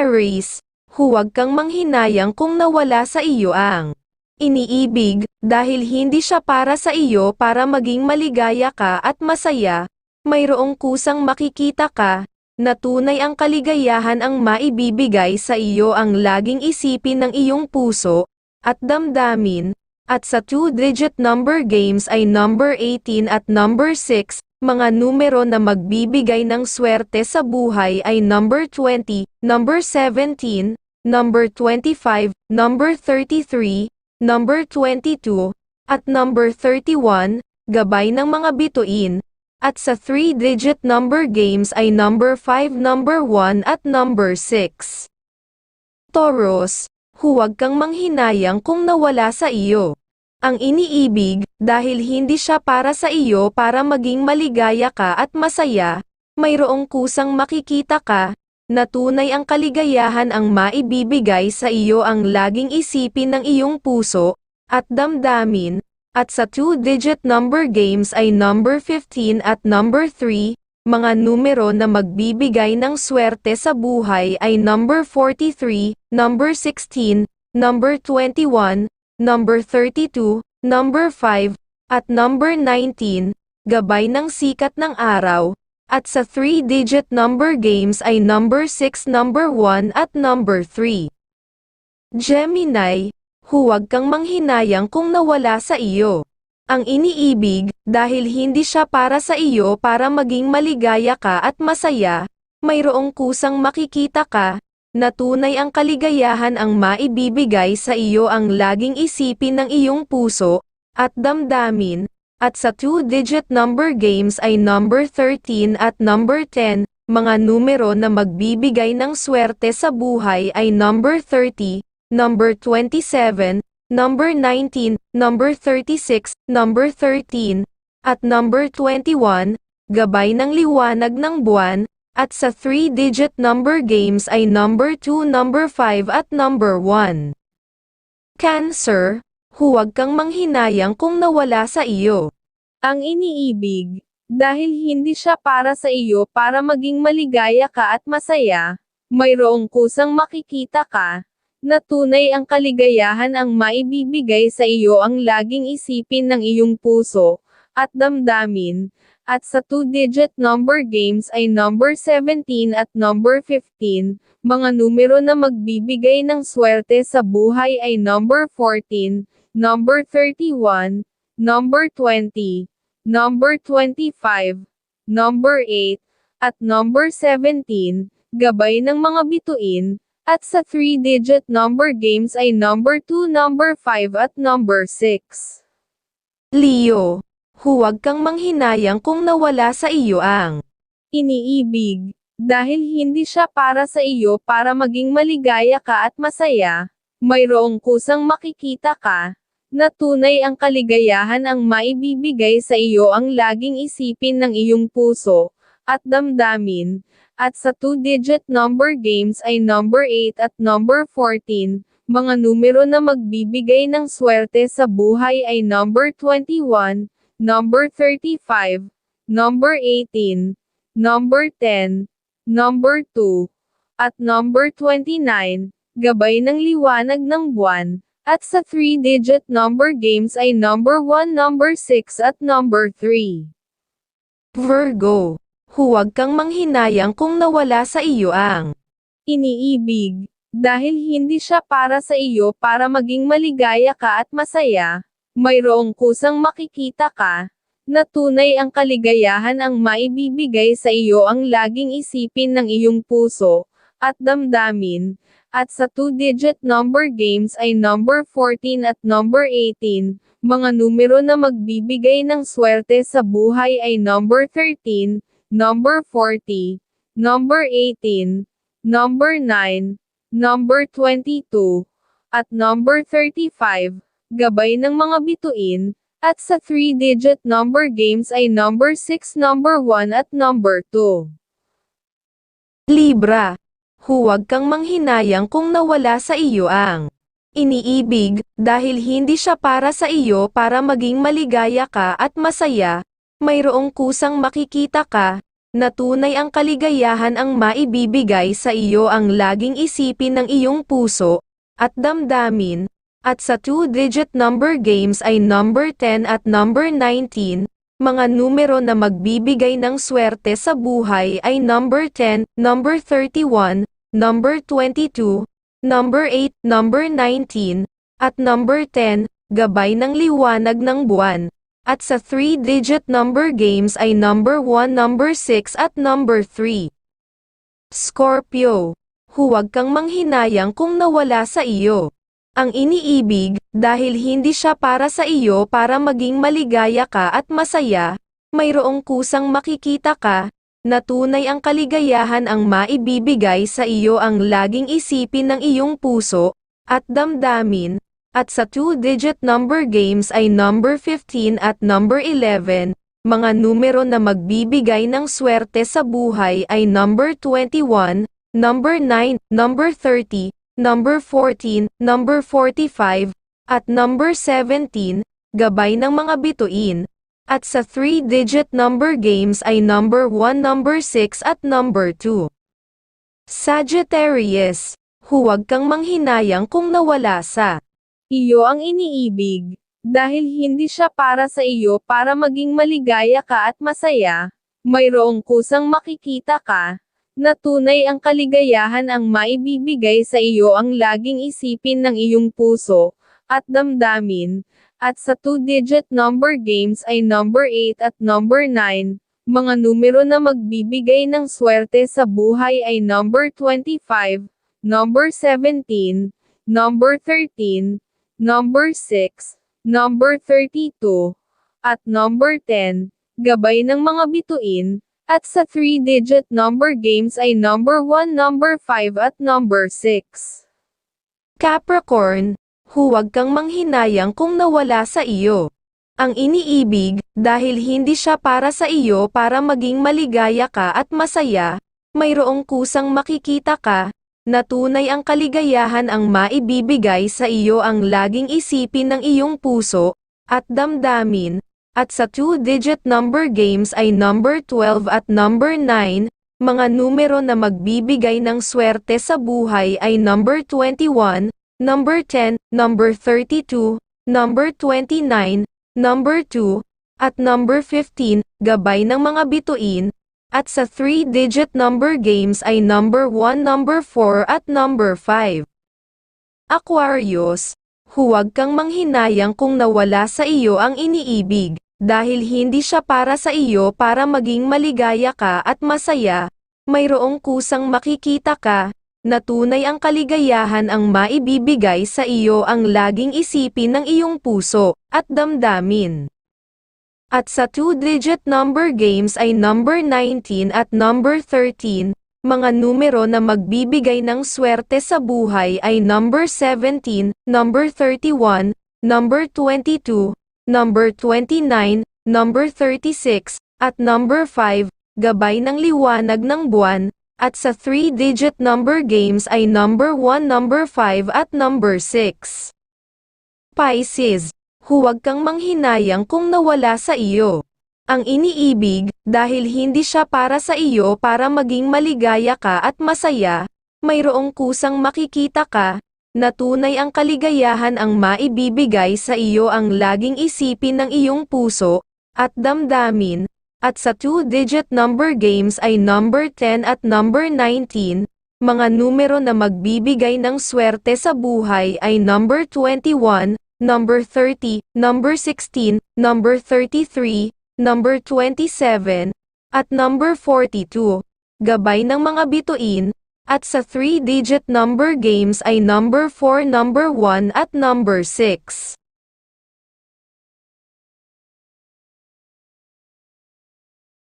Aries, huwag kang manghinayang kung nawala sa iyo ang iniibig, dahil hindi siya para sa iyo para maging maligaya ka at masaya, mayroong kusang makikita ka, na tunay ang kaligayahan ang maibibigay sa iyo ang laging isipin ng iyong puso, at damdamin, at sa two-digit number games ay number 18 at number 6, mga numero na magbibigay ng swerte sa buhay ay number 20, number 17, number 25, number 33, number 22, at number 31, gabay ng mga bituin, at sa 3-digit number games ay number 5, number 1 at number 6. Taurus, huwag kang manghinayang kung nawala sa iyo. Ang iniibig, dahil hindi siya para sa iyo para maging maligaya ka at masaya, mayroong kusang makikita ka, na tunay ang kaligayahan ang maibibigay sa iyo ang laging isipin ng iyong puso, at damdamin, at sa two-digit number games ay number 15 at number 3, mga numero na magbibigay ng swerte sa buhay ay number 43, number 16, number 21, number 32, number 5, at number 19, gabay ng sikat ng araw, at sa 3-digit number games ay number 6, number 1 at number 3. Gemini, huwag kang manghinayang kung nawala sa iyo. Ang iniibig, dahil hindi siya para sa iyo para maging maligaya ka at masaya, mayroong kusang makikita ka, na tunay ang kaligayahan ang maibibigay sa iyo ang laging isipin ng iyong puso, at damdamin, at sa two-digit number games ay number 13 at number 10, mga numero na magbibigay ng swerte sa buhay ay number 30, number 27, number 19, number 36, number 13, at number 21, gabay ng liwanag ng buwan, at sa 3-digit number games ay number 2, number 5 at number 1. Cancer, huwag kang manghinayang kung nawala sa iyo. Ang iniibig, dahil hindi siya para sa iyo para maging maligaya ka at masaya, mayroong kusang makikita ka, na tunay ang kaligayahan ang maibibigay sa iyo ang laging isipin ng iyong puso, at damdamin, at sa two-digit number games ay number 17 at number 15, mga numero na magbibigay ng swerte sa buhay ay number 14, number 31, number 20, number 25, number 8, at number 17, gabay ng mga bituin, at sa 3-digit number games ay number 2, number 5 at number 6. Leo, huwag kang manghinayang kung nawala sa iyo ang iniibig, dahil hindi siya para sa iyo para maging maligaya ka at masaya, mayroong kusang makikita ka, na tunay ang kaligayahan ang maibibigay sa iyo ang laging isipin ng iyong puso, at damdamin, at sa two-digit number games ay number 8 at number 14, mga numero na magbibigay ng swerte sa buhay ay number 21, number 35, number 18, number 10, number 2, at number 29, gabay ng liwanag ng buwan, at sa 3-digit number games ay number 1, number 6 at number 3. Virgo, huwag kang manghinayang kung nawala sa iyo ang iniibig, dahil hindi siya para sa iyo para maging maligaya ka at masaya, mayroong kusang makikita ka, na tunay ang kaligayahan ang maibibigay sa iyo ang laging isipin ng iyong puso, at damdamin, at sa two-digit number games ay number 14 at number 18, mga numero na magbibigay ng swerte sa buhay ay number 13, number 40, number 18, number 9, number 22, at number 35, gabay ng mga bituin, at sa 3-digit number games ay number 6, number 1 at number 2. Libra, huwag kang manghinayang kung nawala sa iyo ang iniibig, dahil hindi siya para sa iyo para maging maligaya ka at masaya, mayroong kusang makikita ka, na tunay ang kaligayahan ang maibibigay sa iyo ang laging isipin ng iyong puso, at damdamin, at sa two-digit number games ay number 10 at number 19, mga numero na magbibigay ng swerte sa buhay ay number 10, number 31, number 22, number 8, number 19, at number 10, gabay ng liwanag ng buwan. At sa 3-digit number games ay number 1, number 6 at number 3. Scorpio, huwag kang manghinayang kung nawala sa iyo. Ang iniibig, dahil hindi siya para sa iyo para maging maligaya ka at masaya, mayroong kusang makikita ka, na tunay ang kaligayahan ang maibibigay sa iyo ang laging isipin ng iyong puso, at damdamin, at sa two-digit number games ay number 15 at number 11, mga numero na magbibigay ng swerte sa buhay ay number 21, number 9, number 30, number 14, number 45, at number 17, gabay ng mga bituin. At sa 3-digit number games ay number 1, number 6 at number 2. Sagittarius, huwag kang manghinayang kung nawala sa iyo ang iniibig, dahil hindi siya para sa iyo para maging maligaya ka at masaya, mayroong kusang makikita ka, na tunay ang kaligayahan ang maibibigay sa iyo ang laging isipin ng iyong puso, at damdamin, at sa two-digit number games ay number 8 at number 9, mga numero na magbibigay ng swerte sa buhay ay number 25, number 17, number 13, number 6, number 32, at number 10, gabay ng mga bituin, at sa 3-digit number games ay number 1, number 5 at number 6. Capricorn, huwag kang manghinayang kung nawala sa iyo. Ang iniibig, dahil hindi siya para sa iyo para maging maligaya ka at masaya, mayroong kusang makikita ka, na tunay ang kaligayahan ang maibibigay sa iyo ang laging isipin ng iyong puso, at damdamin, at sa two-digit number games ay number 12 at number 9, mga numero na magbibigay ng swerte sa buhay ay number 21, number 10, number 32, number 29, number 2, at number 15, gabay ng mga bituin, at sa 3-digit number games ay number 1, number 4 at number 5. Aquarius, huwag kang manghinayang kung nawala sa iyo ang iniibig, dahil hindi siya para sa iyo para maging maligaya ka at masaya, mayroong kusang makikita ka, na tunay ang kaligayahan ang maibibigay sa iyo ang laging isipin ng iyong puso, at damdamin. At sa two-digit number games ay number 19 at number 13, mga numero na magbibigay ng swerte sa buhay ay number 17, number 31, number 22, number 29, number 36, at number 5, gabay ng liwanag ng buwan, at sa 3-digit number games ay number 1, number 5 at number 6. Pisces, huwag kang manghinayang kung nawala sa iyo. Ang iniibig, dahil hindi siya para sa iyo para maging maligaya ka at masaya, mayroong kusang makikita ka, na tunay ang kaligayahan ang maibibigay sa iyo ang laging isipin ng iyong puso, at damdamin, at sa two-digit number games ay number 10 at number 19, mga numero na magbibigay ng swerte sa buhay ay number 21, number 30, number 16, number 33, number 27, at number 42, gabay ng mga bituin, at sa 3-digit number games ay number 4, number 1 at number 6.